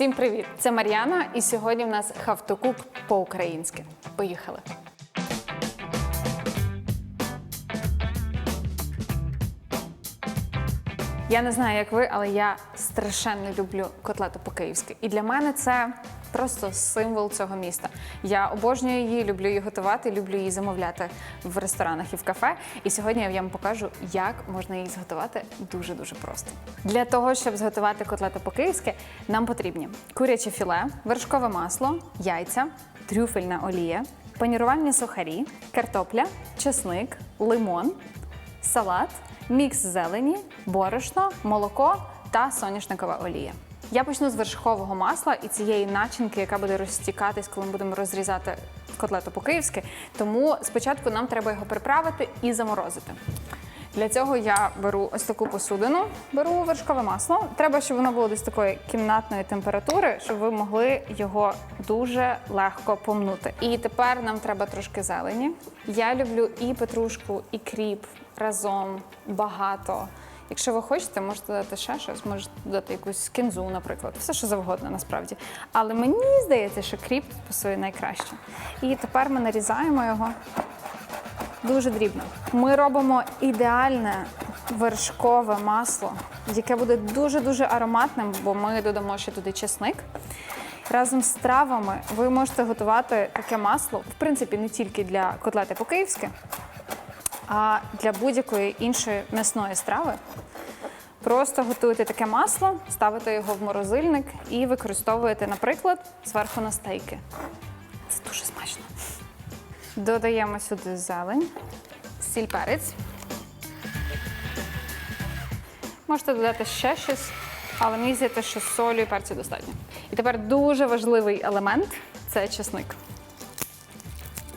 Всім привіт! Це Мар'яна, і сьогодні в нас хавтокук по-українськи. Поїхали! Я не знаю, як ви, але я страшенно люблю котлету по-київськи. І для мене це просто символ цього міста. Я обожнюю її, люблю її готувати, люблю її замовляти в ресторанах і в кафе. І сьогодні я вам покажу, як можна її зготувати дуже дуже просто. Для того, щоб зготувати котлету по-київськи, нам потрібні куряче філе, вершкове масло, яйця, трюфельна олія, панірувальні сухарі, картопля, чесник, лимон, салат, мікс зелені, борошно, молоко та соняшникова олія. Я почну з вершкового масла і цієї начинки, яка буде розтікатись, коли ми будемо розрізати котлету по-київськи. Тому спочатку нам треба його приправити і заморозити. Для цього я беру ось таку посудину, беру вершкове масло. Треба, щоб воно було десь такої кімнатної температури, щоб ви могли його дуже легко помнути. І тепер нам треба трошки зелені. Я люблю і петрушку, і кріп разом багато. Якщо ви хочете, можете додати ще щось, можете додати якусь кінзу, наприклад, все що завгодно насправді. Але мені здається, що кріп пасує найкраще. І тепер ми нарізаємо його дуже дрібно. Ми робимо ідеальне вершкове масло, яке буде дуже-дуже ароматним, бо ми додамо ще туди чесник. Разом з травами ви можете готувати таке масло, в принципі, не тільки для котлети по-київськи, а для будь-якої іншої м'ясної страви. Просто готуєте таке масло, ставите його в морозильник і використовуєте, наприклад, зверху на стейки. Це дуже смачно. Додаємо сюди зелень, сіль перець. Можете додати ще щось, але мені здається, що солі і перцю достатньо. І тепер дуже важливий елемент це чесник.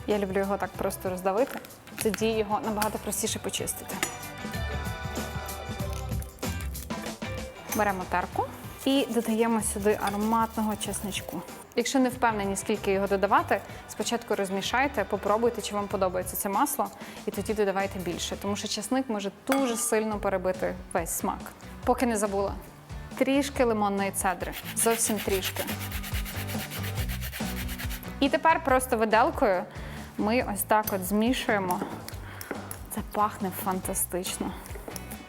Я люблю його так просто роздавити, тоді його набагато простіше почистити. Беремо терку і додаємо сюди ароматного чесничку. Якщо не впевнені, скільки його додавати, спочатку розмішайте, попробуйте, чи вам подобається це масло, і тоді додавайте більше, тому що чесник може дуже сильно перебити весь смак. Поки не забула. Трішки лимонної цедри, зовсім трішки. І тепер просто виделкою ми ось так от змішуємо. Це пахне фантастично.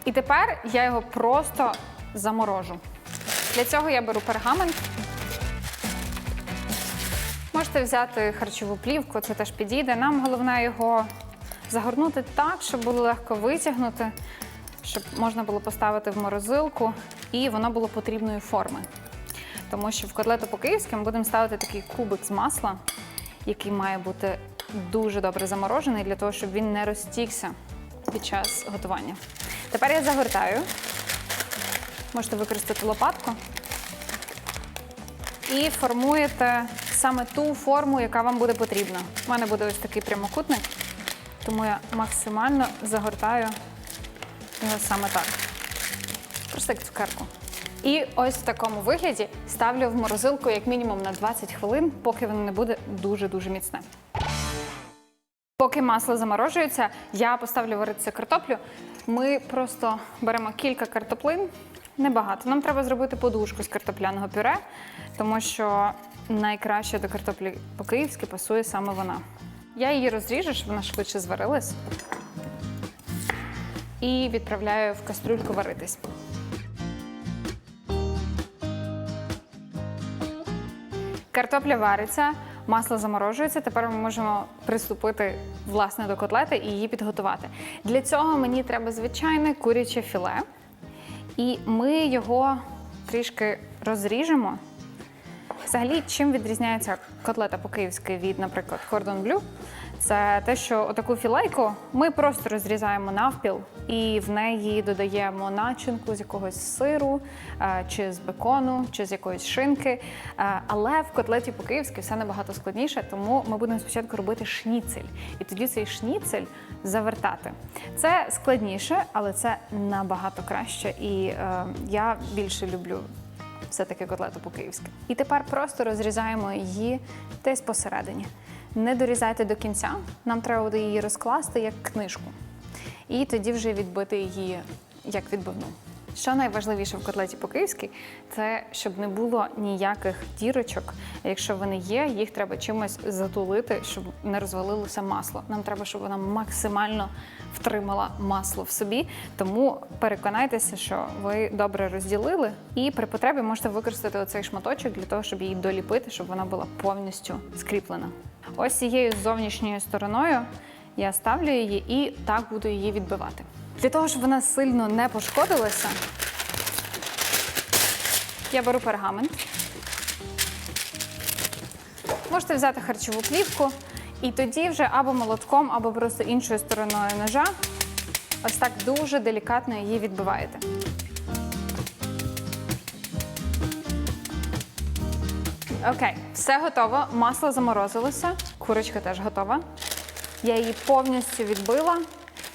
І тепер я його просто заморожу. Для цього я беру пергамент. Можете взяти харчову плівку, це теж підійде. Нам головне його загорнути так, щоб було легко витягнути, щоб можна було поставити в морозилку і воно було потрібної форми. Тому що в котлету по-київськи ми будемо ставити такий кубик з масла, який має бути дуже добре заморожений для того, щоб він не розтікся під час готування. Тепер я загортаю. Можете використати лопатку. І формуєте саме ту форму, яка вам буде потрібна. У мене буде ось такий прямокутник, тому я максимально загортаю його саме так. Просто як цукерку. І ось в такому вигляді ставлю в морозилку як мінімум на 20 хвилин, поки воно не буде дуже-дуже міцне. Поки масло заморожується, я поставлю варитися картоплю. Ми просто беремо кілька картоплин, небагато. Нам треба зробити подушку з картопляного пюре, тому що найкраще до картоплі по-київськи пасує саме вона. Я її розріжу, щоб вона швидше зварилась. І відправляю в кастрюльку варитись. Картопля вариться, масло заморожується. Тепер ми можемо приступити власне до котлети і її підготувати. Для цього мені треба звичайне куряче філе, і ми його трішки розріжемо. Взагалі, чим відрізняється котлета по-київськи від, наприклад, кордон блю, це те, що отаку філейку ми просто розрізаємо навпіл і в неї додаємо начинку з якогось сиру, е, чи з бекону, чи з якоїсь шинки. Е, Але в котлеті по-київськи все набагато складніше, тому ми будемо спочатку робити шніцель. І тоді цей шніцель завертати. Це складніше, але це набагато краще. І е, я більше люблю все-таки котлету по-київськи. І тепер просто розрізаємо її десь посередині. Не дорізайте до кінця, нам треба буде її розкласти як книжку. І тоді вже відбити її як відбивну. Що найважливіше в котлеті по-київськи, це щоб не було ніяких дірочок. Якщо вони є, їх треба чимось затулити, щоб не розвалилося масло. Нам треба, щоб вона максимально втримала масло в собі. Тому переконайтеся, що ви добре розділили, і при потребі можете використати оцей шматочок для того, щоб її доліпити, щоб вона була повністю скріплена. Ось цією зовнішньою стороною я ставлю її і так буду її відбивати. Для того, щоб вона сильно не пошкодилася, я беру пергамент. Можете взяти харчову плівку і тоді вже або молотком, або просто іншою стороною ножа ось так дуже делікатно її відбиваєте. Окей, все готово. Масло заморозилося, курочка теж готова. Я її повністю відбила,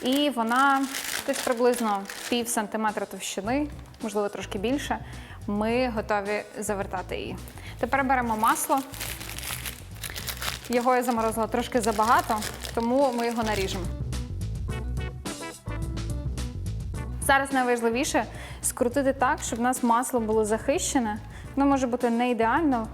і вона десь приблизно пів сантиметра товщини, можливо, трошки більше. Ми готові завертати її. Тепер беремо масло. Його я заморозила трошки забагато, тому ми його наріжемо. Зараз найважливіше скрутити так, щоб у нас масло було захищене. Воно може бути не ідеально.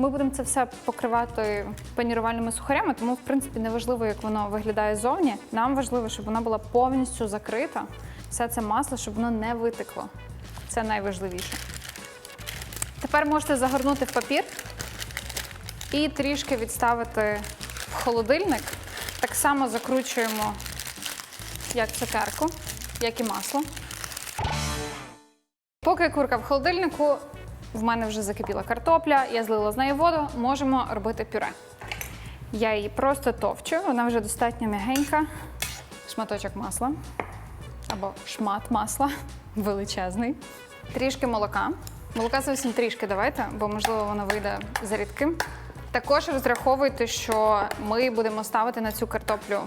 Ми будемо це все покривати панірувальними сухарями, тому в принципі не важливо, як воно виглядає зовні. Нам важливо, щоб вона була повністю закрита. Все це масло, щоб воно не витекло. Це найважливіше. Тепер можете загорнути в папір і трішки відставити в холодильник. Так само закручуємо як цукерку, як і масло. Поки курка в холодильнику, в мене вже закипіла картопля, я злила з нею воду, можемо робити пюре. Я її просто товчу, вона вже достатньо м'ягенька. Шматочок масла або шмат масла величезний. Трішки молока. Молока зовсім трішки давайте, бо можливо воно вийде за рідким. Також розраховуйте, що ми будемо ставити на цю картоплю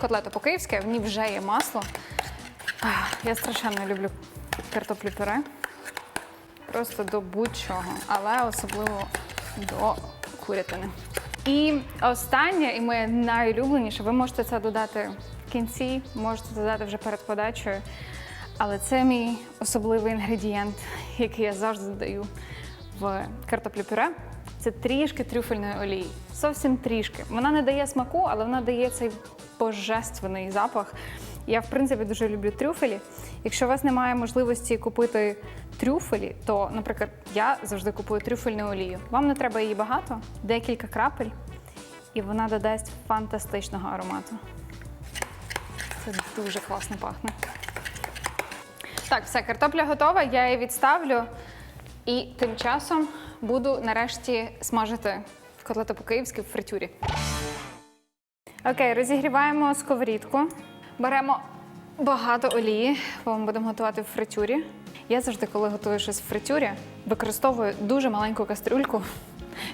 котлету по-київськи, в ній вже є масло. Я страшенно люблю картоплю пюре. Просто до будь-чого, але особливо до курятини. І останнє, і моє найулюбленіше, ви можете це додати в кінці, можете додати вже перед подачею. Але це мій особливий інгредієнт, який я завжди додаю в картоплю пюре. Це трішки трюфельної олії. Зовсім трішки. Вона не дає смаку, але вона дає цей божественний запах. Я, в принципі, дуже люблю трюфелі. Якщо у вас немає можливості купити трюфелі, то, наприклад, я завжди купую трюфельну олію. Вам не треба її багато, декілька крапель, і вона додасть фантастичного аромату. Це дуже класно пахне. Так, все, картопля готова, я її відставлю. І тим часом буду нарешті смажити котлету по-київськи в фритюрі. Окей, розігріваємо сковорідку. Беремо багато олії, бо ми будемо готувати в фритюрі. Я завжди, коли готую щось в фритюрі, використовую дуже маленьку кастрюльку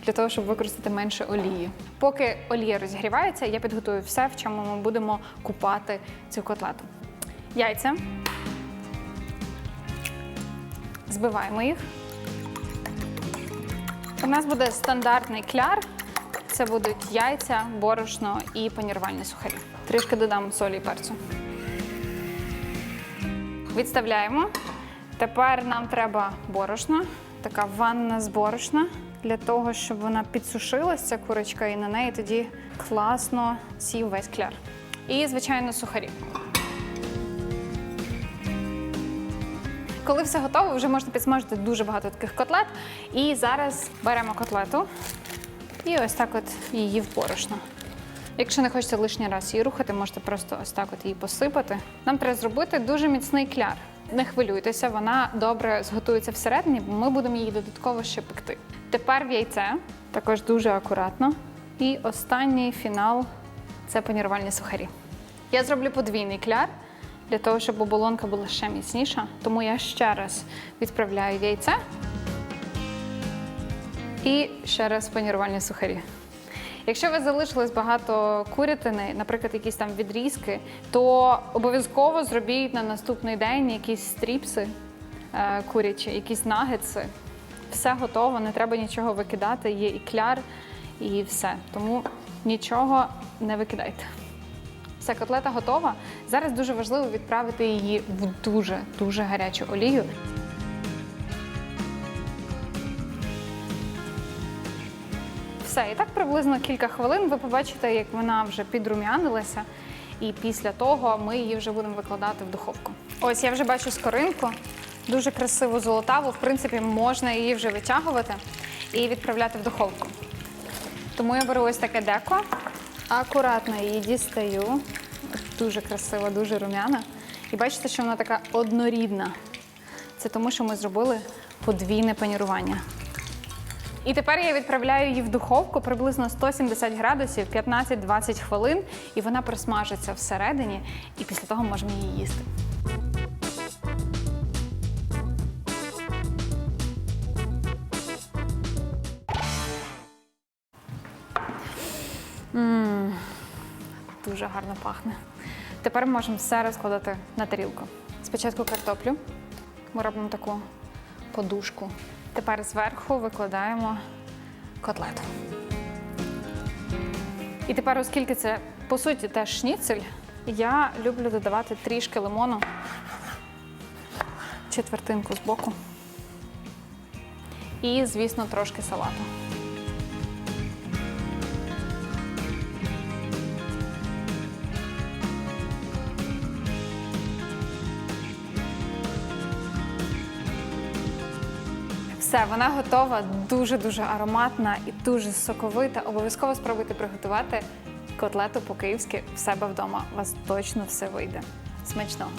для того, щоб використати менше олії. Поки олія розігрівається, я підготую все, в чому ми будемо купати цю котлету. Яйця. Збиваємо їх. У нас буде стандартний кляр. Це будуть яйця, борошно і панірувальні сухарі. Трішки додам солі і перцю. Відставляємо. Тепер нам треба борошно, така ванна з борошна, для того, щоб вона підсушилася, ця курочка, і на неї тоді класно сів весь кляр. І, звичайно, сухарі. Коли все готово, вже можна підсмажити дуже багато таких котлет. І зараз беремо котлету і ось так от її в борошно. Якщо не хочете лишній раз її рухати, можете просто ось так от її посипати. Нам треба зробити дуже міцний кляр. Не хвилюйтеся, вона добре зготується всередині, бо ми будемо її додатково ще пекти. Тепер в яйце, також дуже акуратно. І останній фінал це панірувальні сухарі. Я зроблю подвійний кляр для того, щоб оболонка була ще міцніша. Тому я ще раз відправляю в яйце і ще раз панірувальні сухарі. Якщо вас залишилось багато курятини, наприклад, якісь там відрізки, то обов'язково зробіть на наступний день якісь стріпси е, курячі, якісь нагетси. Все готово, не треба нічого викидати, є і кляр, і все. Тому нічого не викидайте. Все, котлета готова. Зараз дуже важливо відправити її в дуже дуже гарячу олію. Все, і так приблизно кілька хвилин ви побачите, як вона вже підрум'янилася. І після того ми її вже будемо викладати в духовку. Ось я вже бачу скоринку, дуже красиву золотаву. В принципі, можна її вже витягувати і відправляти в духовку. Тому я беру ось таке деко, акуратно її дістаю. Дуже красива, дуже рум'яна. І бачите, що вона така однорідна. Це тому, що ми зробили подвійне панірування. І тепер я відправляю її в духовку приблизно 170 градусів 15-20 хвилин, і вона просмажиться всередині, і після того можемо її їсти. М, Дуже гарно пахне. Тепер можемо все розкладати на тарілку. Спочатку картоплю. Ми робимо таку подушку. Тепер зверху викладаємо котлету. І тепер, оскільки це по суті теж шніцель, я люблю додавати трішки лимону, четвертинку з боку. І, звісно, трошки салату. Все, вона готова, дуже-дуже ароматна і дуже соковита. Обов'язково спробуйте приготувати котлету по-київськи в себе вдома. У вас точно все вийде. Смачного!